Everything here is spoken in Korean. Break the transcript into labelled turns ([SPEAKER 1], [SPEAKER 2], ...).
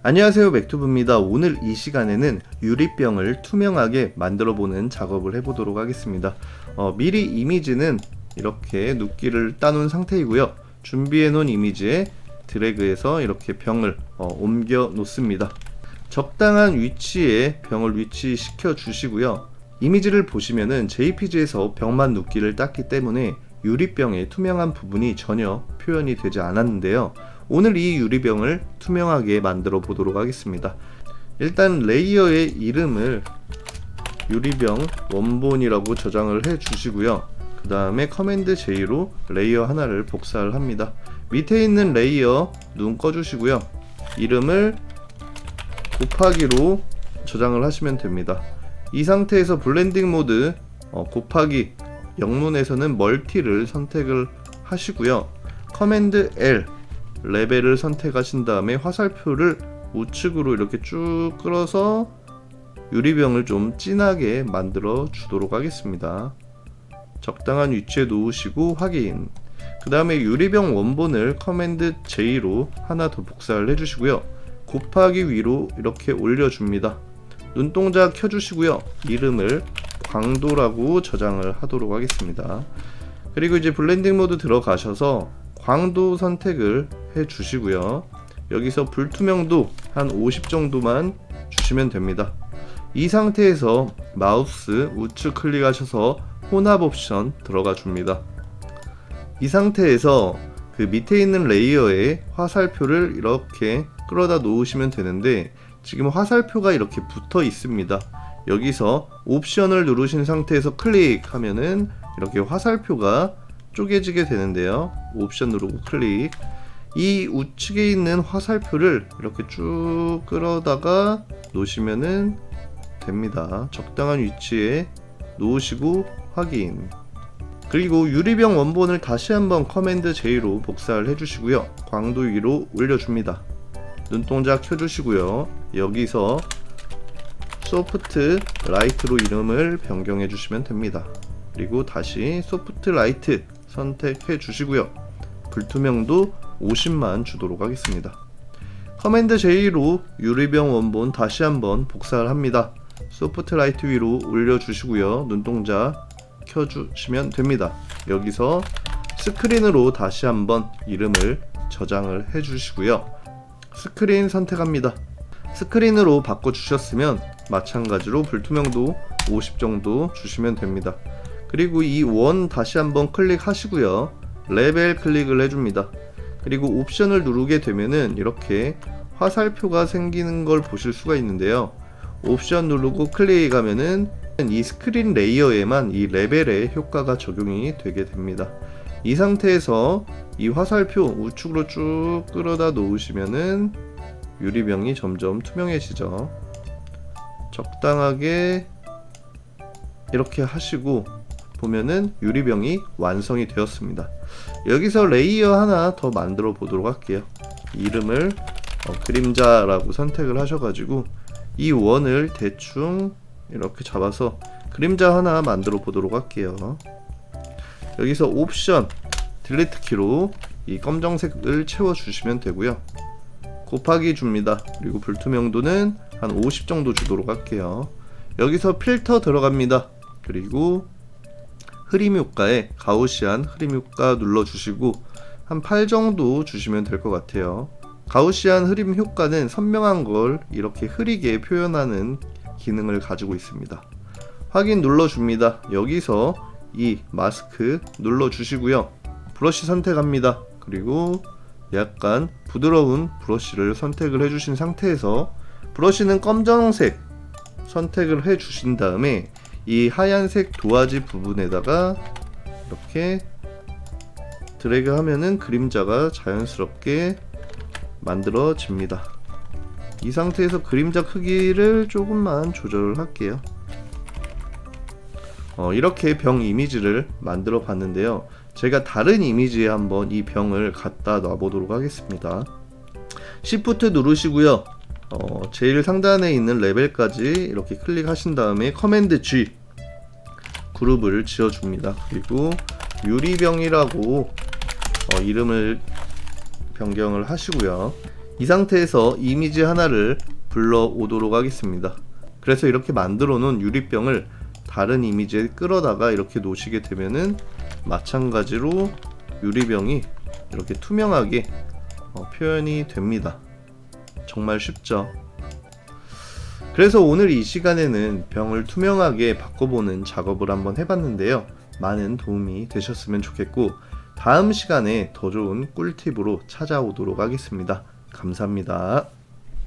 [SPEAKER 1] 안녕하세요 맥투브입니다. 오늘 이 시간에는 유리병을 투명하게 만들어 보는 작업을 해보도록 하겠습니다. 어, 미리 이미지는 이렇게 눕기를 따놓은 상태이고요. 준비해 놓은 이미지에 드래그해서 이렇게 병을 어, 옮겨 놓습니다. 적당한 위치에 병을 위치시켜 주시고요. 이미지를 보시면은 JPG에서 병만 눕기를 땄기 때문에 유리병의 투명한 부분이 전혀 표현이 되지 않았는데요 오늘 이 유리병을 투명하게 만들어 보도록 하겠습니다. 일단 레이어의 이름을 유리병 원본이라고 저장을 해 주시고요. 그 다음에 커맨드 J로 레이어 하나를 복사를 합니다. 밑에 있는 레이어 눈 꺼주시고요. 이름을 곱하기로 저장을 하시면 됩니다. 이 상태에서 블렌딩 모드 어, 곱하기 영문에서는 멀티를 선택을 하시고요. 커맨드 L 레벨을 선택하신 다음에 화살표를 우측으로 이렇게 쭉 끌어서 유리병을 좀 진하게 만들어 주도록 하겠습니다. 적당한 위치에 놓으시고 확인. 그 다음에 유리병 원본을 커맨드 J로 하나 더 복사를 해주시고요. 곱하기 위로 이렇게 올려줍니다. 눈동자 켜주시고요. 이름을 광도라고 저장을 하도록 하겠습니다. 그리고 이제 블렌딩 모드 들어가셔서 광도 선택을 해 주시고요. 여기서 불투명도 한 50 정도만 주시면 됩니다. 이 상태에서 마우스 우측 클릭하셔서 혼합 옵션 들어가 줍니다. 이 상태에서 그 밑에 있는 레이어에 화살표를 이렇게 끌어다 놓으시면 되는데 지금 화살표가 이렇게 붙어 있습니다. 여기서 옵션을 누르신 상태에서 클릭하면은 이렇게 화살표가 쪼개지게 되는데요. 옵션 누르고 클릭. 이 우측에 있는 화살표를 이렇게 쭉 끌어다가 놓으시면은 됩니다. 적당한 위치에 놓으시고 확인. 그리고 유리병 원본을 다시 한번 커맨드 J로 복사를 해주시고요. 광도 위로 올려줍니다. 눈동자 켜주시고요. 여기서 소프트 라이트로 이름을 변경해 주시면 됩니다. 그리고 다시 소프트 라이트 선택해 주시고요. 불투명도 50만 주도록 하겠습니다. 커맨드 J로 유리병 원본 다시 한번 복사를 합니다. 소프트 라이트 위로 올려주시고요. 눈동자 켜주시면 됩니다. 여기서 스크린으로 다시 한번 이름을 저장을 해주시고요. 스크린 선택합니다. 스크린으로 바꿔주셨으면 마찬가지로 불투명도 50 정도 주시면 됩니다. 그리고 이 원 다시 한번 클릭하시고요. 레벨 클릭을 해줍니다. 그리고 옵션을 누르게 되면은 이렇게 화살표가 생기는 걸 보실 수가 있는데요. 옵션 누르고 클릭하면은 이 스크린 레이어에만 이 레벨의 효과가 적용이 되게 됩니다. 이 상태에서 이 화살표 우측으로 쭉 끌어다 놓으시면은 유리병이 점점 투명해지죠. 적당하게 이렇게 하시고 보면은 유리병이 완성이 되었습니다. 여기서 레이어 하나 더 만들어 보도록 할게요. 이름을 어, 그림자라고 선택을 하셔가지고 이 원을 대충 이렇게 잡아서 그림자 하나 만들어 보도록 할게요. 여기서 옵션 딜리트 키로 이 검정색을 채워 주시면 되고요. 곱하기 줍니다. 그리고 불투명도는 한 50 정도 주도록 할게요. 여기서 필터 들어갑니다. 그리고 흐림 효과에 가우시안 흐림 효과 눌러주시고 한 8 정도 주시면 될 것 같아요. 가우시안 흐림 효과는 선명한 걸 이렇게 흐리게 표현하는 기능을 가지고 있습니다. 확인 눌러줍니다. 여기서 이 마스크 눌러주시고요. 브러쉬 선택합니다. 그리고 약간 부드러운 브러쉬를 선택을 해주신 상태에서 브러쉬는 검정색 선택을 해주신 다음에 이 하얀색 도화지 부분에다가 이렇게 드래그 하면은 그림자가 자연스럽게 만들어집니다. 이 상태에서 그림자 크기를 조금만 조절을 할게요. 어, 이렇게 병 이미지를 만들어 봤는데요. 제가 다른 이미지에 한번 이 병을 갖다 놔보도록 하겠습니다. Shift 누르시고요. 어, 제일 상단에 있는 레벨까지 이렇게 클릭하신 다음에 커맨드 G 그룹을 지어줍니다. 그리고 유리병이라고 어, 이름을 변경을 하시고요. 이 상태에서 이미지 하나를 불러오도록 하겠습니다. 그래서 이렇게 만들어 놓은 유리병을 다른 이미지에 끌어다가 이렇게 놓으시게 되면은 마찬가지로 유리병이 이렇게 투명하게 어, 표현이 됩니다. 정말 쉽죠. 그래서 오늘 이 시간에는 병을 투명하게 바꿔보는 작업을 한번 해봤는데요. 많은 도움이 되셨으면 좋겠고, 다음 시간에 더 좋은 꿀팁으로 찾아오도록 하겠습니다. 감사합니다.